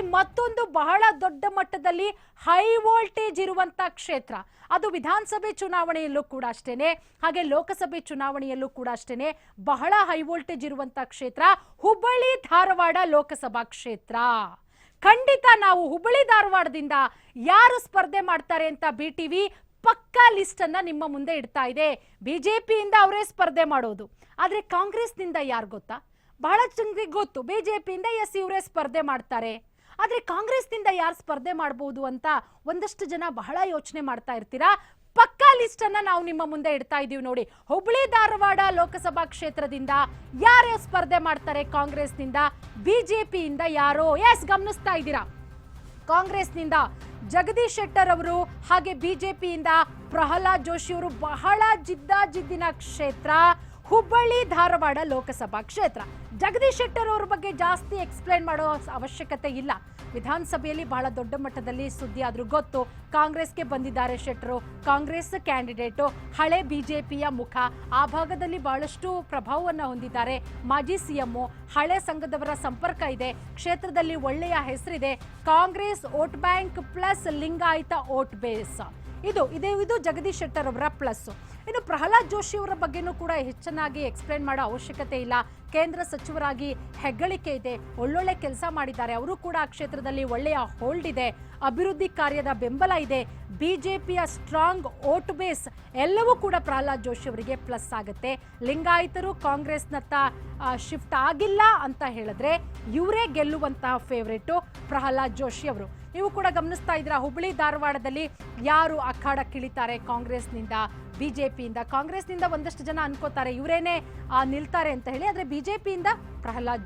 ಮತ್ತೊಂದು ಬಹಳ ದೊಡ್ಡ ಮಟ್ಟದಲ್ಲಿ ಹೈ ವೋಲ್ಟೇಜ್ ಇರುವಂತ ಕ್ಷೇತ್ರ. ಅದು ವಿಧಾನಸಭೆ ಚುನಾವಣೆಯಲ್ಲೂ ಕೂಡ ಅಷ್ಟೇನೆ. ಹಾಗೆ ಲೋಕಸಭೆ ಚುನಾವಣೆಯಲ್ಲೂ ಕೂಡ ಅಷ್ಟೇನೆ. ಬಹಳ ಹೈ ವೋಲ್ಟೇಜ್ ಇರುವಂತ ಕ್ಷೇತ್ರ ಹುಬ್ಬಳ್ಳಿ ಧಾರವಾಡ ಲೋಕಸಭಾ ಕ್ಷೇತ್ರ. ಖಂಡಿತ ನಾವು ಹುಬ್ಬಳ್ಳಿ ಧಾರವಾಡದಿಂದ ಯಾರು ಸ್ಪರ್ಧೆ ಮಾಡ್ತಾರೆ ಅಂತ ಬಿ ಟಿವಿ ಪಕ್ಕಾ ಲಿಸ್ಟ್ ಅನ್ನ ನಿಮ್ಮ ಮುಂದೆ ಇಡ್ತಾ ಇದೆ. ಬಿಜೆಪಿಯಿಂದ ಅವರೇ ಸ್ಪರ್ಧೆ ಮಾಡೋದು. ಆದ್ರೆ ಕಾಂಗ್ರೆಸ್ನಿಂದ ಯಾರು ಗೊತ್ತಾ? ಬಹಳ ಜನರಿಗೆ ಗೊತ್ತು. ಬಿಜೆಪಿಯಿಂದ ಎಸ್ ಇವರೇ ಸ್ಪರ್ಧೆ ಮಾಡ್ತಾರೆ. ಆದ್ರೆ ಕಾಂಗ್ರೆಸ್ನಿಂದ ಯಾರು ಸ್ಪರ್ಧೆ ಮಾಡಬಹುದು ಅಂತ ಒಂದಷ್ಟು ಜನ ಬಹಳ ಯೋಚನೆ ಮಾಡ್ತಾ ಇರ್ತೀರಾ? ಪಕ್ಕಾ ಲಿಸ್ಟ್ ಅನ್ನ ನಾವು ನಿಮ್ಮ ಮುಂದೆ ಇಡ್ತಾ ಇದೀವಿ ನೋಡಿ. ಹುಬ್ಳಿ ಧಾರವಾಡ ಲೋಕಸಭಾ ಕ್ಷೇತ್ರದಿಂದ ಯಾರು ಸ್ಪರ್ಧೆ ಮಾಡ್ತಾರೆ ಕಾಂಗ್ರೆಸ್ನಿಂದ? ಬಿಜೆಪಿಯಿಂದ ಯಾರೋ? ಎಸ್, ಗಮನಿಸ್ತಾ ಇದ್ದೀರಾ? ಕಾಂಗ್ರೆಸ್ನಿಂದ ಜಗದೀಶ್ ಶೆಟ್ಟರ್ ಅವರು ಹಾಗೆ ಬಿಜೆಪಿಯಿಂದ ಪ್ರಹ್ಲಾದ್ ಜೋಶಿ ಅವರು ಬಹಳ ಜಿದ್ದಾಜಿದ್ದಿನ ಕ್ಷೇತ್ರ. ಹುಬ್ಬಳ್ಳಿ ಧಾರವಾಡ ಲೋಕಸಭಾ ಕ್ಷೇತ್ರ. ಜಗದೀಶ್ ಶೆಟ್ಟರ್ ಅವ್ರ ಬಗ್ಗೆ ಜಾಸ್ತಿ ಎಕ್ಸ್ಪ್ಲೈನ್ ಮಾಡೋ ಅವಶ್ಯಕತೆ ಇಲ್ಲ. ವಿಧಾನಸಭೆಯಲ್ಲಿ ಬಹಳ ದೊಡ್ಡ ಮಟ್ಟದಲ್ಲಿ ಸುದ್ದಿ ಆದರೂ ಗೊತ್ತು. ಕಾಂಗ್ರೆಸ್ಗೆ ಬಂದಿದ್ದಾರೆ ಶೆಟ್ಟರು. Congress candidate. ಹಳೆ ಬಿಜೆಪಿಯ ಮುಖ. ಆ ಭಾಗದಲ್ಲಿ ಬಹಳಷ್ಟು ಪ್ರಭಾವವನ್ನು ಹೊಂದಿದ್ದಾರೆ. ಮಾಜಿ ಸಿಎಂ ಹಳೆ ಸಂಘದವರ ಸಂಪರ್ಕ ಇದೆ. ಕ್ಷೇತ್ರದಲ್ಲಿ ಒಳ್ಳೆಯ ಹೆಸರಿದೆ. Congress, vote bank plus Lingayat vote base. ಇದು, ಇದೇ, ಇದು ಜಗದೀಶ್ ಶೆಟ್ಟರ್ ಅವರ ಪ್ಲಸ್. ಇನ್ನು ಪ್ರಹ್ಲಾದ್ ಜೋಶಿ ಅವರ ಬಗ್ಗೆನೂ ಕೂಡ ಹೆಚ್ಚನಾಗಿ ಎಕ್ಸ್ಪ್ಲೇನ್ ಮಾಡೋ ಅವಶ್ಯಕತೆ ಇಲ್ಲ. ಕೇಂದ್ರ ಸಚಿವರಾಗಿ ಹೆಗ್ಗಳಿಕೆ ಇದೆ. ಒಳ್ಳೊಳ್ಳೆ ಕೆಲಸ ಮಾಡಿದ್ದಾರೆ. ಅವರು ಕೂಡ ಆ ಕ್ಷೇತ್ರದಲ್ಲಿ ಒಳ್ಳೆಯ ಹೋಲ್ಡ್ ಇದೆ. ಅಭಿವೃದ್ಧಿ ಕಾರ್ಯದ ಬೆಂಬಲ ಇದೆ. ಬಿಜೆಪಿಯ ಸ್ಟ್ರಾಂಗ್ ಓಟ್ ಬೇಸ್ ಎಲ್ಲವೂ ಕೂಡ ಪ್ರಹ್ಲಾದ್ ಜೋಶಿ ಅವರಿಗೆ ಪ್ಲಸ್ ಆಗುತ್ತೆ. ಲಿಂಗಾಯತರು ಕಾಂಗ್ರೆಸ್ನತ್ತ ಶಿಫ್ಟ್ ಆಗಿಲ್ಲ ಅಂತ ಹೇಳಿದ್ರೆ ಇವರೇ ಗೆಲ್ಲುವಂತಹ ಫೇವ್ರೇಟು ಪ್ರಹ್ಲಾದ್ ಜೋಶಿ ಅವರು. ನೀವು ಕೂಡ ಗಮನಿಸ್ತಾ ಇದ್ದೀರಾ ಹುಬ್ಬಳ್ಳಿ ಧಾರವಾಡದಲ್ಲಿ ಯಾರು ಅಖಾಡಕ್ಕಿಳಿತಾರೆ ಕಾಂಗ್ರೆಸ್ನಿಂದ, ಬಿಜೆಪಿಯಿಂದ? ಕಾಂಗ್ರೆಸ್ನಿಂದ ಒಂದಷ್ಟು ಜನ ಅನ್ಕೋತಾರೆ, ಇವರೇನೆ ನಿಲ್ತಾರೆ ಅಂತ ಹೇಳಿ, ಆದ್ರೆ ಪ್ರಹ್ಲಾದ್ ಜೋ